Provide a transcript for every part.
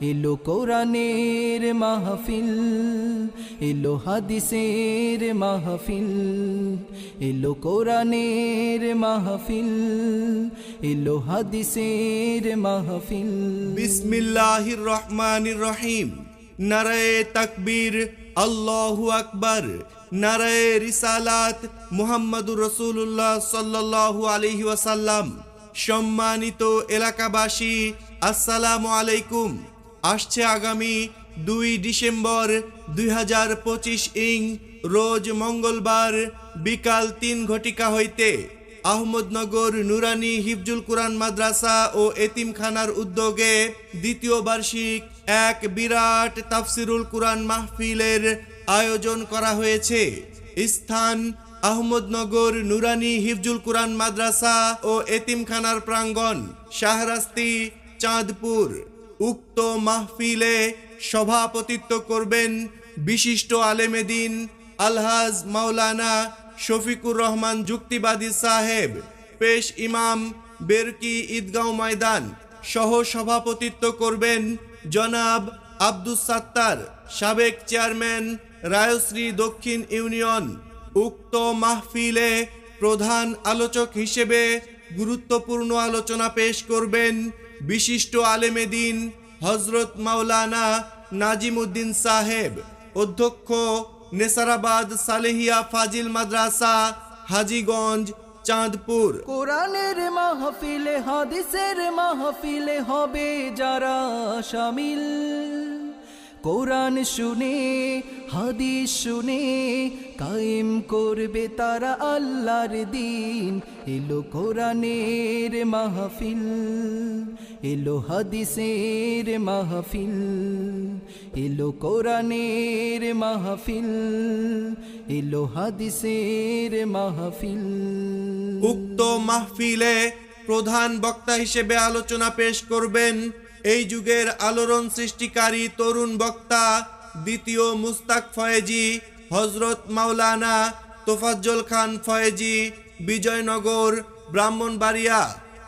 এলো কোরআনের মাহফিল, এলো হাদিসের মাহফিল, এলো কোরআনের মাহফিল, এলো হাদিসের মাহফিল। বিসমিল্লাহির রহমানির রহিম। নারায়ে তাকবীর, আল্লাহু আকবার। নারায়ে রিসালাত মুহাম্মাদুর রসুল্লাহ সাল্লাল্লাহু আলাইহি সম্মানিত এলাকাবাসী, আসসালামু আলাইকুম। আসছে আগামী দুই ডিসেম্বর দুই হাজার পঁচিশ ইং, রোজ মঙ্গলবার বিকাল তিন ঘটিকা হইতে। আহমদনগর নুরানি হিফজুল কুরআন মাদ্রাসা ও এতিমখানার উদ্যোগে দ্বিতীয় বার্ষিক এক বিরাট তাফসিরুল কুরআন মাহফিলের আয়োজন করা হয়েছে। স্থান আহমদনগর নুরানি হিফজুল কুরআন মাদ্রাসা ও এতিমখানার প্রাঙ্গণ, শাহরাস্তি, চাঁদপুর। উক্ত মাহফিলে সভাপতিত্ব করবেন বিশিষ্ট আলেমেদিন আলহাজ মাওলানা শফিকুর রহমান যুক্তিবাদী সাহেব, পেশ ইমাম বেরকি ঈদগাঁও ময়দান। সহ সভাপতিত্ব করবেন জনাব আব্দুস সাত্তার, সাবেক চেয়ারম্যান রায়শ্রী দক্ষিণ ইউনিয়ন। উক্ত মাহফিলে প্রধান আলোচক হিসেবে গুরুত্বপূর্ণ আলোচনা পেশ করবেন বিশিষ্ট আলেমে দিন হজরত মাওলানা নাজিমুদ্দিন সাহেব, অধ্যক্ষ নেসারাবাদ সালেহিয়া ফাজিল মাদ্রাসা, হাজিগঞ্জ, চাঁদপুর। কোরআনের মাহফিলে, হাদিসের মাহফিলে হবে যারা শামিল কোরআন শুনে, হাদিস শুনে কায়েম করবে তারা আল্লাহর দিন। এলো কোরআনের মাহফিল, এলো হাদিসের মাহফিল, এলো কোরআনের মাহফিল, এলো হাদিসের মাহফিল। উক্ত মাহফিলে প্রধান বক্তা হিসেবে আলোচনা পেশ করবেন এই যুগের আলোড়ন সৃষ্টিকারী তরুণ বক্তা দ্বিতীয় মুস্তাক ফয়েজি হজরত মাওলানা তোফাজ্জল খান ফয়েজি, বিজয়নগর, ব্রাহ্মণবাড়িয়া।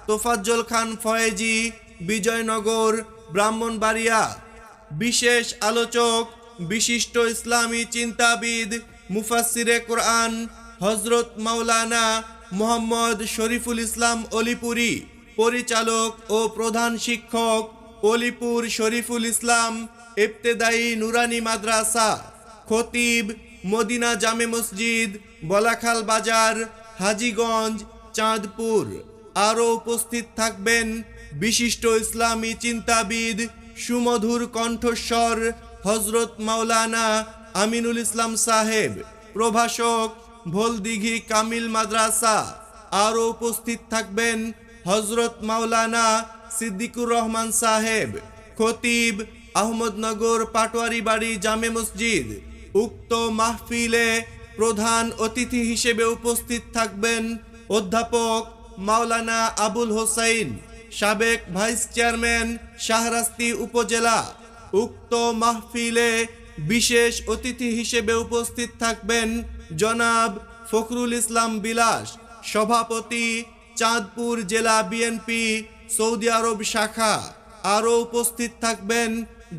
তোফাজ্জল খান ফয়েজি, বিজয়নগর, ব্রাহ্মণবাড়িয়া। বিশেষ আলোচক, বিশিষ্ট ইসলামী চিন্তাবিদ মুফাসিরে কোরআন হজরত মাওলানা মোহাম্মদ শরীফুল ইসলাম অলিপুরি। পরিচালক ও প্রধান শিক্ষক অলিপুর শরীফুল ইসলাম, ইবতেদায়ী নুরানি মাদ্রাসা, খতিব মদিনা জামে মসজিদ, বলাখাল বাজার, হাজীগঞ্জ, চাঁদপুর। আরও উপস্থিত থাকবেন বিশিষ্ট ইসলামী চিন্তাবিদ সুমধুর কণ্ঠস্বর হজরত মাওলানা আমিনুল ইসলাম সাহেব, প্রভাষক ভোলদিঘি কামিল মাদ্রাসা। আরও উপস্থিত থাকবেন হজরত মাওলানা সিদ্দিকুর রহমান সাহেব, খতিব আহমদনগর পাটোয়ারি বাড়ি জামে মসজিদ। উক্ত মাহফিলে প্রধান অতিথি হিসেবে উপস্থিত থাকবেন অধ্যাপক মাওলানা আবুল হোসাইন, সাবেক ভাইস চেয়ারম্যান শাহরাস্তি উপজেলা। উক্ত মাহফিলে বিশেষ অতিথি হিসেবে উপস্থিত থাকবেন জনাব ফখরুল ইসলাম বিলাস, সভাপতি চাঁদপুর জেলা বিএনপি সৌদি আরব শাখা। আরও উপস্থিত থাকবেন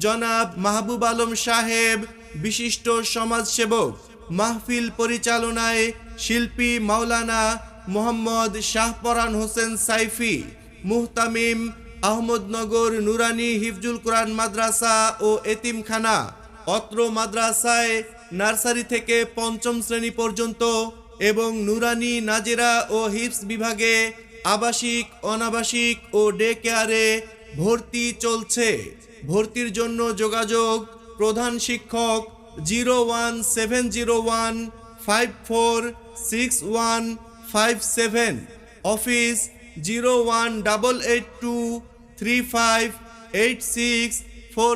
জনাব মাহবুব আলম সাহেব, বিশিষ্ট সমাজসেবক, মাহফিল পরিচালনায় শিল্পী মাওলানা মোহাম্মদ শাহপরান হোসেন সাইফি, মুহতামিম আহমদনগর নুরানি হিফজুল কোরআন মাদ্রাসা ও এতিমখানা, অত্র মাদ্রাসায় নার্সারি থেকে পঞ্চম শ্রেণি পর্যন্ত এবং নুরানি, নাজেরা ও হিপস বিভাগে আবাসিক, অনাবাসিক ও ডে কেয়ারে ভর্তি চলছে। ভর্তির জন্য যোগাযোগ প্রধান শিক্ষক zero one seven zero one five four six one five seven, office zero one double eight two three five eight six four